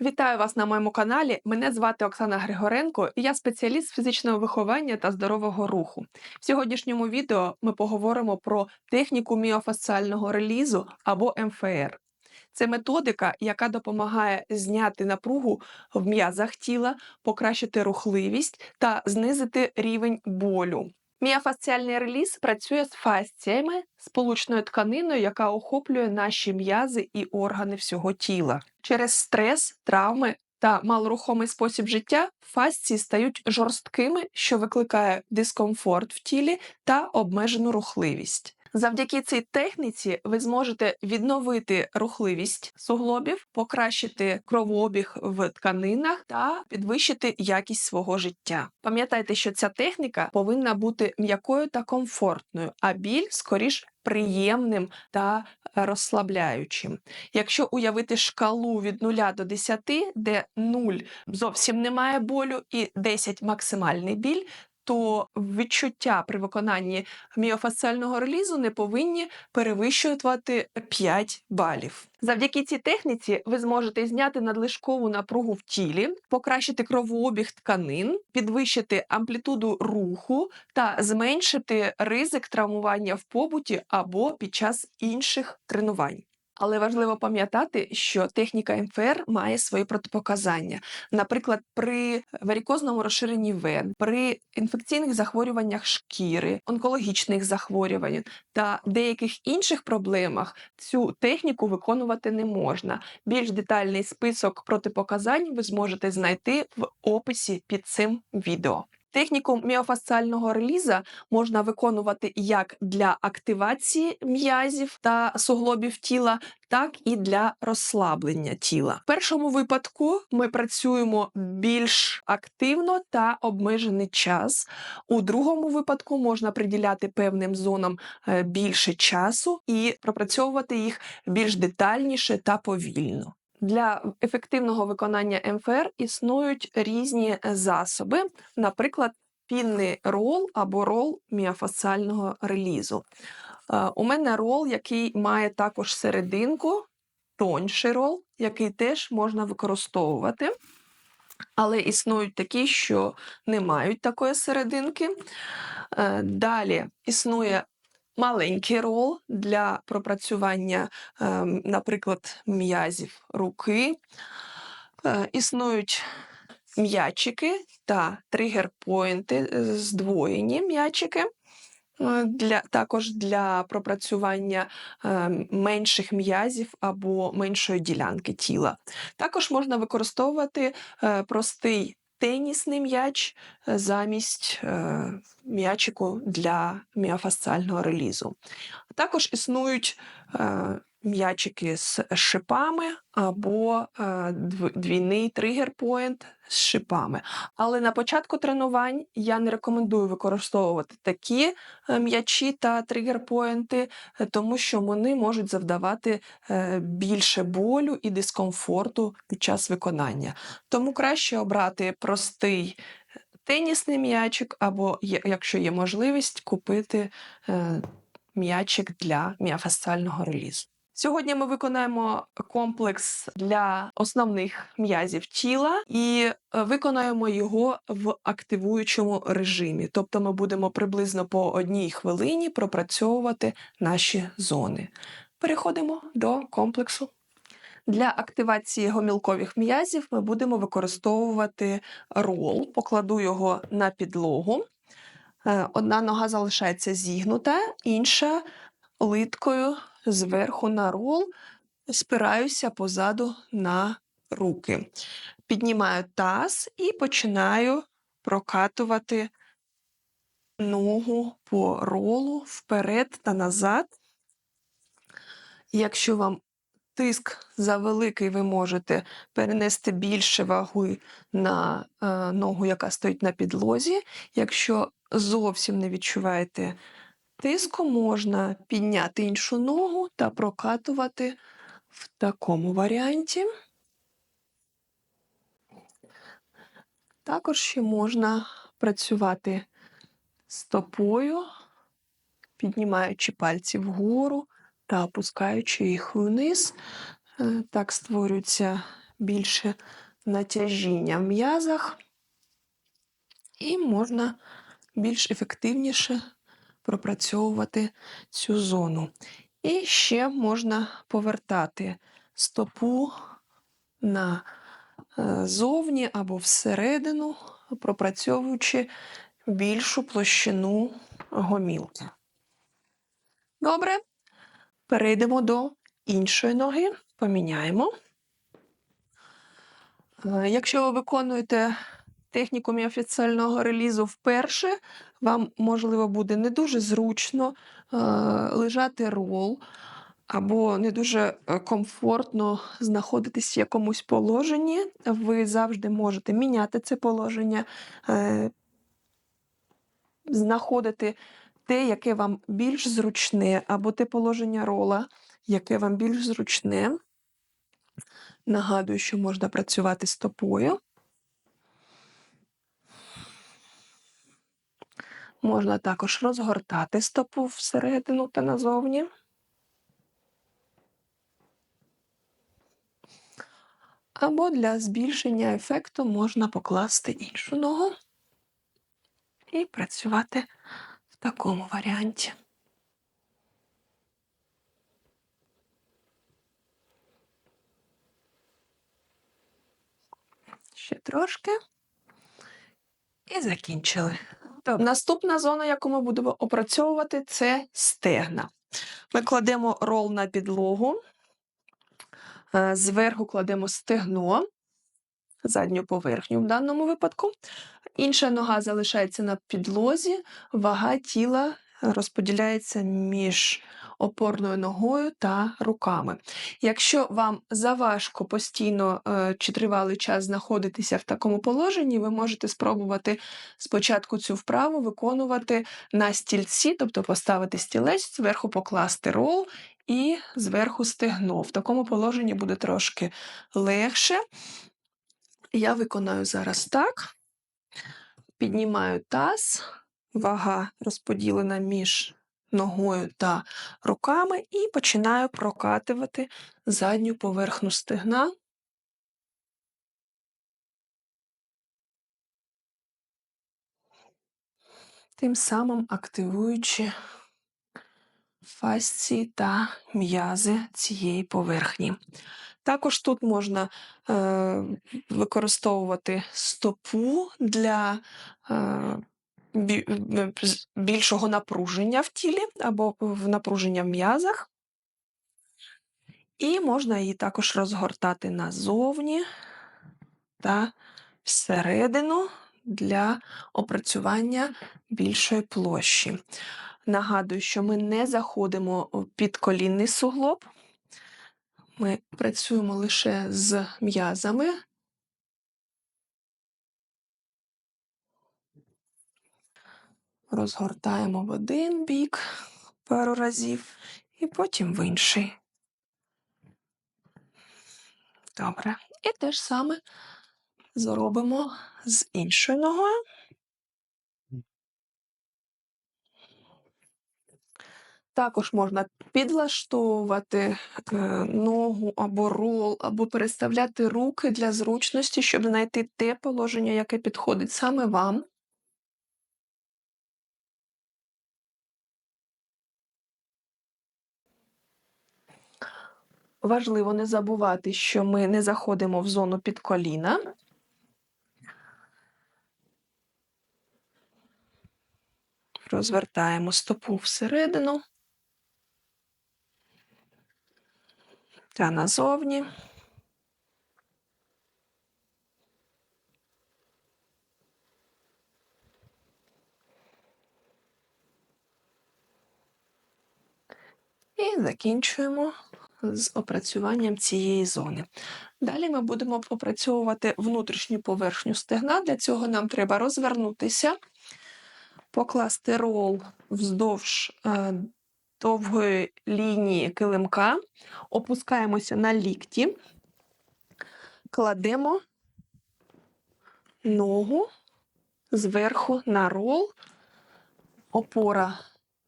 Вітаю вас на моєму каналі. Мене звати Оксана Григоренко, і я спеціаліст фізичного виховання та здорового руху. В сьогоднішньому відео ми поговоримо про техніку міофасціального релізу або МФР. Це методика, яка допомагає зняти напругу в м'язах тіла, покращити рухливість та знизити рівень болю. Міофасціальний реліз працює з фасціями, сполучною тканиною, яка охоплює наші м'язи і органи всього тіла. Через стрес, травми та малорухомий спосіб життя фасції стають жорсткими, що викликає дискомфорт в тілі та обмежену рухливість. Завдяки цій техніці ви зможете відновити рухливість суглобів, покращити кровообіг в тканинах та підвищити якість свого життя. Пам'ятайте, що ця техніка повинна бути м'якою та комфортною, а біль скоріш приємним та розслабляючим. Якщо уявити шкалу від 0 до 10, де 0 зовсім немає болю і 10 максимальний біль, то відчуття при виконанні міофасціального релізу не повинні перевищувати 5 балів. Завдяки цій техніці ви зможете зняти надлишкову напругу в тілі, покращити кровообіг тканин, підвищити амплітуду руху та зменшити ризик травмування в побуті або під час інших тренувань. Але важливо пам'ятати, що техніка МФР має свої протипоказання. Наприклад, при варікозному розширенні вен, при інфекційних захворюваннях шкіри, онкологічних захворювань та деяких інших проблемах цю техніку виконувати не можна. Більш детальний список протипоказань ви зможете знайти в описі під цим відео. Техніку міофасціального реліза можна виконувати як для активації м'язів та суглобів тіла, так і для розслаблення тіла. В першому випадку ми працюємо більш активно та обмежений час. У другому випадку можна приділяти певним зонам е, більше часу і пропрацьовувати їх більш детальніше та повільно. Для ефективного виконання МФР існують різні засоби, наприклад, пінний рол або рол міофасціального релізу. Е, У мене рол, який має також серединку, тонший рол, який теж можна використовувати. Але існують такі, що не мають такої серединки. Е, Далі існує маленький рол для пропрацювання, ем, наприклад, м'язів руки. Е, Існують м'ячики та тригер-поінти, е, здвоєні м'ячики. е, Для, також для пропрацювання е, менших м'язів або меншої ділянки тіла. Також можна використовувати е, простий тенісний м'яч е, замість е, м'ячику для міофасціального релізу. Також існують е, м'ячики з шипами або е, двійний тригер-поінт з шипами. Але на початку тренувань я не рекомендую використовувати такі е, м'ячі та тригер-поінти, е, тому що вони можуть завдавати е, більше болю і дискомфорту під час виконання. Тому краще обрати простий тенісний м'ячик, або, якщо є можливість, купити м'ячик для міофасціального релізу. Сьогодні ми виконаємо комплекс для основних м'язів тіла і е, виконаємо його в активуючому режимі. Тобто ми будемо приблизно по одній хвилині пропрацьовувати наші зони. Переходимо до комплексу. Для активації гомілкових м'язів ми будемо використовувати рол. Покладу його на підлогу. Е, Одна нога залишається зігнута, інша литкою зверху на рол, спираюся позаду на руки. Піднімаю таз і починаю прокатувати ногу по ролу вперед та назад. Якщо вам тиск завеликий, ви можете перенести більше ваги на е, ногу, яка стоїть на підлозі. Якщо зовсім не відчуваєте тиску, можна підняти іншу ногу та прокатувати в такому варіанті. Також ще можна працювати стопою, піднімаючи пальці вгору та опускаючи їх вниз. Е, Так створюється більше натяжіння в м'язах, і можна більш ефективніше пропрацьовувати цю зону. І ще можна повертати стопу на е, зовні або всередину, пропрацьовуючи більшу площину гомілки. Добре, перейдемо до іншої ноги, поміняємо. Е, Якщо ви виконуєте техніку міофіціального релізу вперше, вам, можливо, буде не дуже зручно е, лежати рол, або не дуже е, комфортно знаходитись в якомусь положенні. Ви завжди можете міняти це положення, е, знаходити те, яке вам більш зручне, або те положення рола, яке вам більш зручне. Нагадую, що можна працювати стопою. Можна також розгортати стопу всередину та назовні. Або для збільшення ефекту можна покласти іншу ногу і працювати в такому варіанті. Ще трошки. І закінчили. Добре. Наступна зона, яку ми будемо опрацьовувати, це стегна. Ми кладемо рол на підлогу, е, зверху кладемо стегно, задню поверхню в даному випадку. Інша нога залишається на підлозі, вага тіла розподіляється між опорною ногою та руками. Якщо вам заважко постійно е, чи тривалий час знаходитися в такому положенні, ви можете спробувати спочатку цю вправу виконувати на стільці, тобто поставити стілець, зверху покласти рол і зверху стегно. В такому положенні буде трошки легше. Я виконаю зараз так. Піднімаю таз, вага розподілена між ногою та руками, і починаю прокатувати задню поверхню стегна. Тим самим активуючи фасції та м'язи цієї поверхні. Також тут можна е, використовувати стопу для е, більшого напруження в тілі або напруження в м'язах. І можна її також розгортати назовні та всередину для опрацювання більшої площі. Нагадую, що ми не заходимо в підколінний суглоб. Ми працюємо лише з м'язами. Розгортаємо в один бік пару разів і потім в інший. Добре. І те ж саме зробимо з іншою ногою. Також можна підлаштовувати е, ногу або рол, або переставляти руки для зручності, щоб знайти те положення, яке підходить саме вам. Важливо не забувати, що ми не заходимо в зону під коліна. Розвертаємо стопу всередину та назовні. І закінчуємо з опрацюванням цієї зони. Далі ми будемо опрацьовувати внутрішню поверхню стегна. Для цього нам треба розвернутися, покласти рол вздовж е, довгої лінії килимка, опускаємося на лікті, кладемо ногу зверху на рол, опора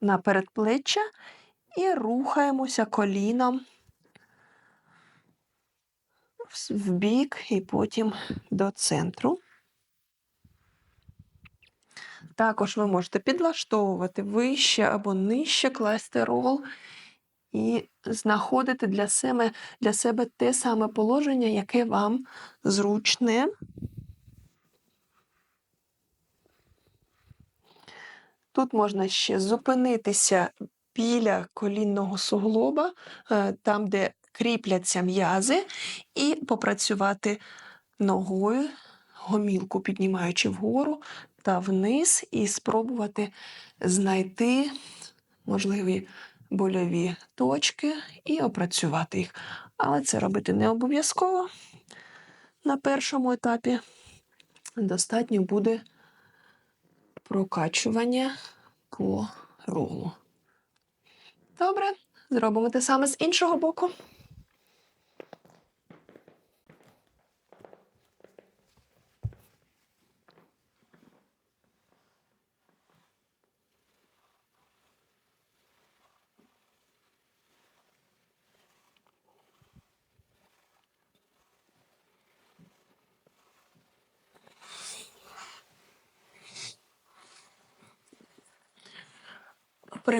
на передплеччя і рухаємося коліном в бік і потім до центру. Також ви можете підлаштовувати вище або нижче класти і знаходити для себе, для себе те саме положення, яке вам зручне. Тут можна ще зупинитися біля колінного суглоба, е, там, де кріпляться м'язи, і попрацювати ногою, гомілку піднімаючи вгору та вниз, і спробувати знайти можливі больові точки і опрацювати їх. Але це робити не обов'язково на першому етапі. Достатньо буде прокачування по ролу. Добре, зробимо те саме з іншого боку.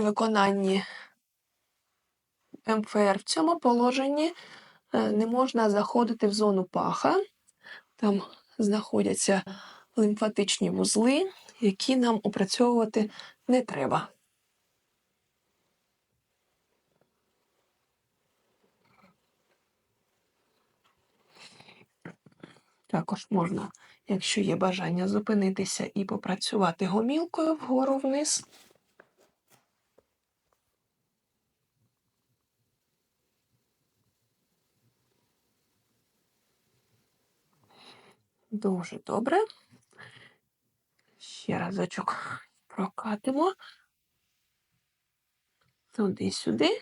Виконанні МФР в цьому положенні е, не можна заходити в зону паха. Там знаходяться лімфатичні вузли, які нам опрацьовувати не треба. Також можна, якщо є бажання, зупинитися і попрацювати гомілкою вгору вниз. Дуже добре. Ще разочок прокатимо туди-сюди.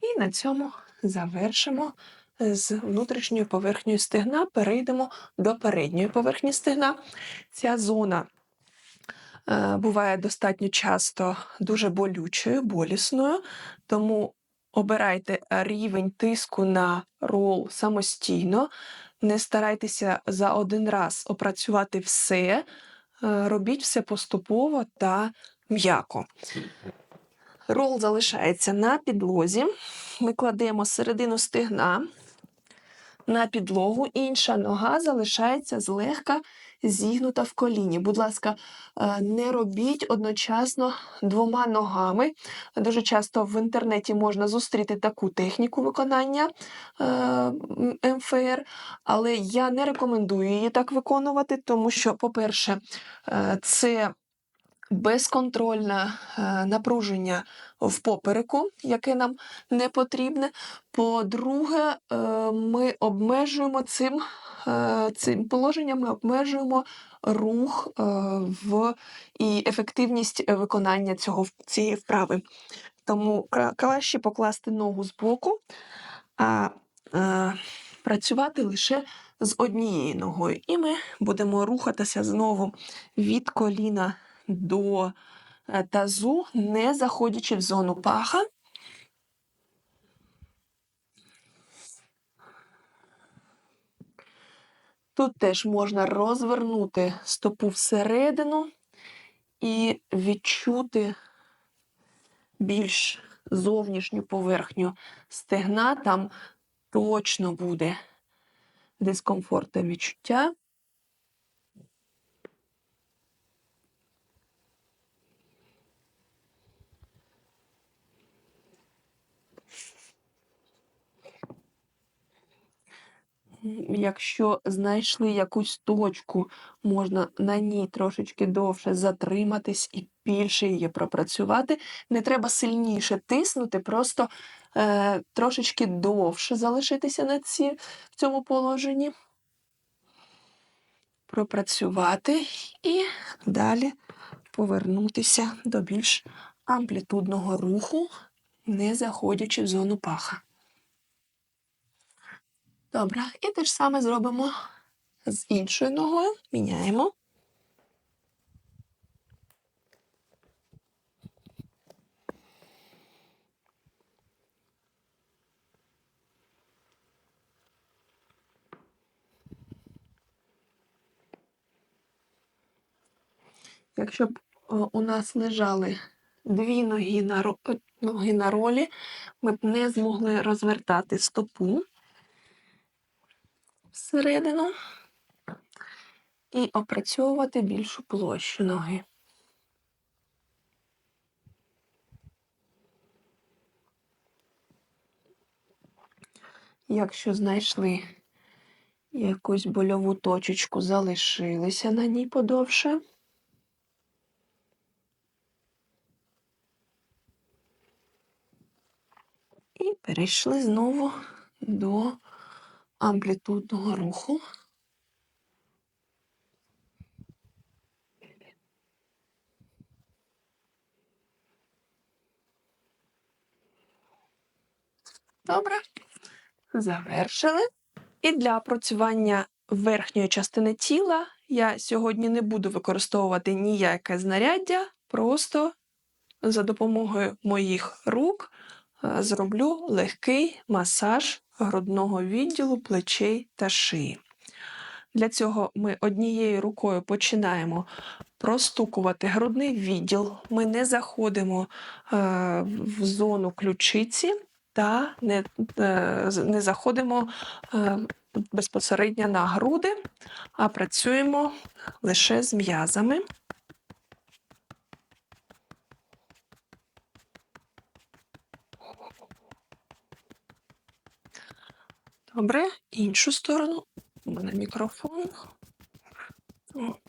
І на цьому завершимо з внутрішньою поверхнею стегна. Перейдемо до передньої поверхні стегна. Ця зона е, буває достатньо часто дуже болючою, болісною, тому обирайте рівень тиску на рол самостійно. Не старайтеся за один раз опрацювати все, е, робіть все поступово та м'яко. Рол залишається на підлозі. Ми кладемо середину стегна на підлогу, інша нога залишається злегка зігнута в коліні. Будь ласка, е, не робіть одночасно двома ногами. Дуже часто в інтернеті можна зустріти таку техніку виконання е, МФР, але я не рекомендую її так виконувати, тому що, по-перше, е, це безконтрольне е, напруження в попереку, яке нам не потрібне. По-друге, е, ми обмежуємо цим, е, цим положенням, ми обмежуємо рух в і ефективність виконання цього цієї вправи. Тому краще покласти ногу збоку, а е, працювати лише з однією ногою. І ми будемо рухатися знову від коліна до е, тазу, не заходячи в зону паха. Тут теж можна розвернути стопу всередину і відчути більш зовнішню поверхню стегна. Там точно буде дискомфорт та відчуття. Якщо знайшли якусь точку, можна на ній трошечки довше затриматись і більше її пропрацювати. Не треба сильніше тиснути, просто е, трошечки довше залишитися на ці, в цьому положенні. Пропрацювати і далі повернутися до більш амплітудного руху, не заходячи в зону паха. Добре, і те ж саме зробимо з іншою ногою. Міняємо. Якщо б у нас лежали дві ноги на е, ноги на ролі, ми б не змогли розвертати стопу всередину і опрацьовувати більшу площу ноги. Якщо знайшли якусь больову точечку, залишилися на ній подовше. І перейшли знову до амплітудного руху. Добре. Завершили. І для опрацювання верхньої частини тіла я сьогодні не буду використовувати ніяке знаряддя, просто за допомогою моїх рук зроблю легкий масаж грудного відділу, плечей та шиї. Для цього ми однією рукою починаємо простукувати грудний відділ. Ми не заходимо е, в зону ключиці та не, е, не заходимо е, безпосередньо на груди, а працюємо лише з м'язами. Добре, іншу сторону. У мене мікрофон.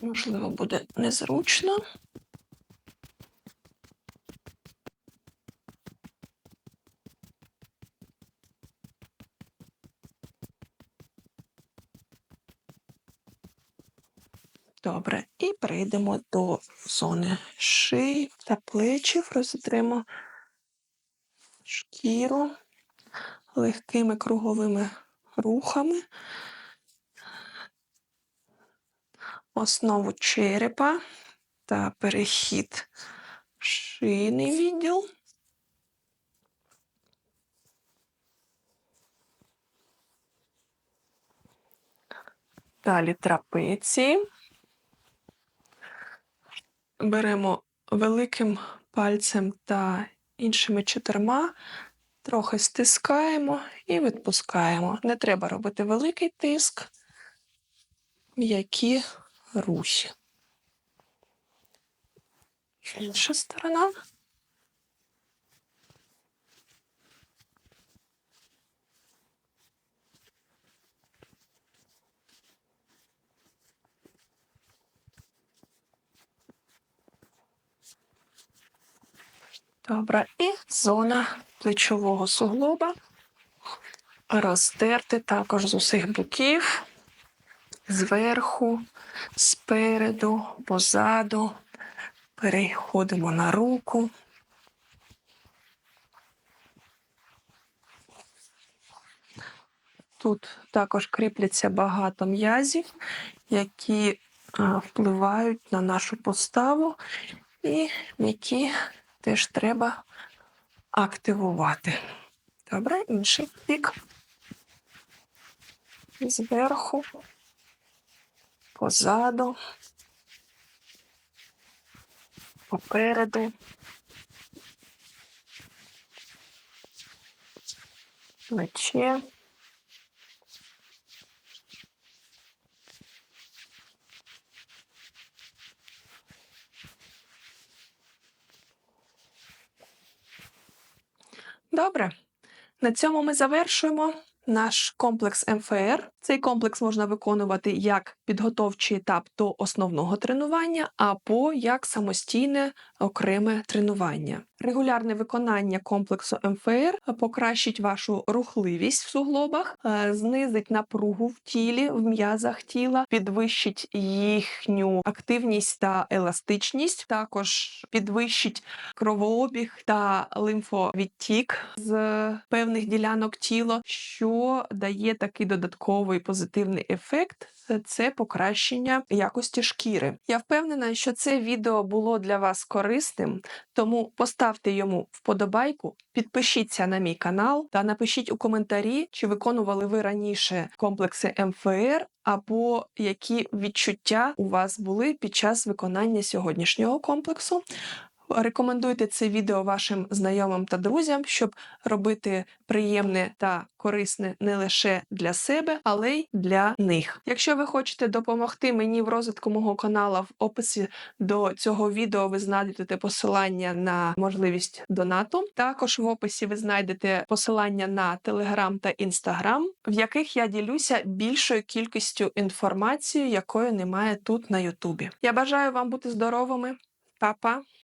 Можливо, буде незручно. Добре, і перейдемо до зони шиї та плечів. Розітримо шкіру легкими круговими рухами. Основу черепа та перехід в шийний відділ. Далі трапеції. Беремо великим пальцем та іншими чотирма, трохи стискаємо і відпускаємо. Не треба робити великий тиск, м'які рухи. Інша сторона. Добре, і зона плечового суглоба. Розтерти також з усіх боків, зверху, спереду, позаду. Переходимо на руку. Тут також кріпляться багато м'язів, які впливають на нашу поставу, і які теж треба активувати. Добре, інший бік. Зверху, позаду, попереду. Плече. Добре. На цьому ми завершуємо наш комплекс МФР. Цей комплекс можна виконувати як підготовчий етап до основного тренування, або як самостійне окреме тренування. Регулярне виконання комплексу МФР покращить вашу рухливість в суглобах, е, знизить напругу в тілі, в м'язах тіла, підвищить їхню активність та еластичність, також підвищить кровообіг та лимфовідтік з певних ділянок тіла, що дає такий додатковий додатковий позитивний ефект це покращення якості шкіри. Я впевнена, що це відео було для вас корисним, тому поставте йому вподобайку, підпишіться на мій канал та напишіть у коментарі, чи виконували ви раніше комплекси МФР або які відчуття у вас були під час виконання сьогоднішнього комплексу. Рекомендуйте це відео вашим знайомим та друзям, щоб робити приємне та корисне не лише для себе, але й для них. Якщо ви хочете допомогти мені в розвитку мого каналу, в описі до цього відео ви знайдете посилання на можливість донату. Також в описі ви знайдете посилання на Телеграм та Інстаграм, в яких я ділюся більшою кількістю інформації, якої немає тут на Ютубі. Я бажаю вам бути здоровими. Па-па!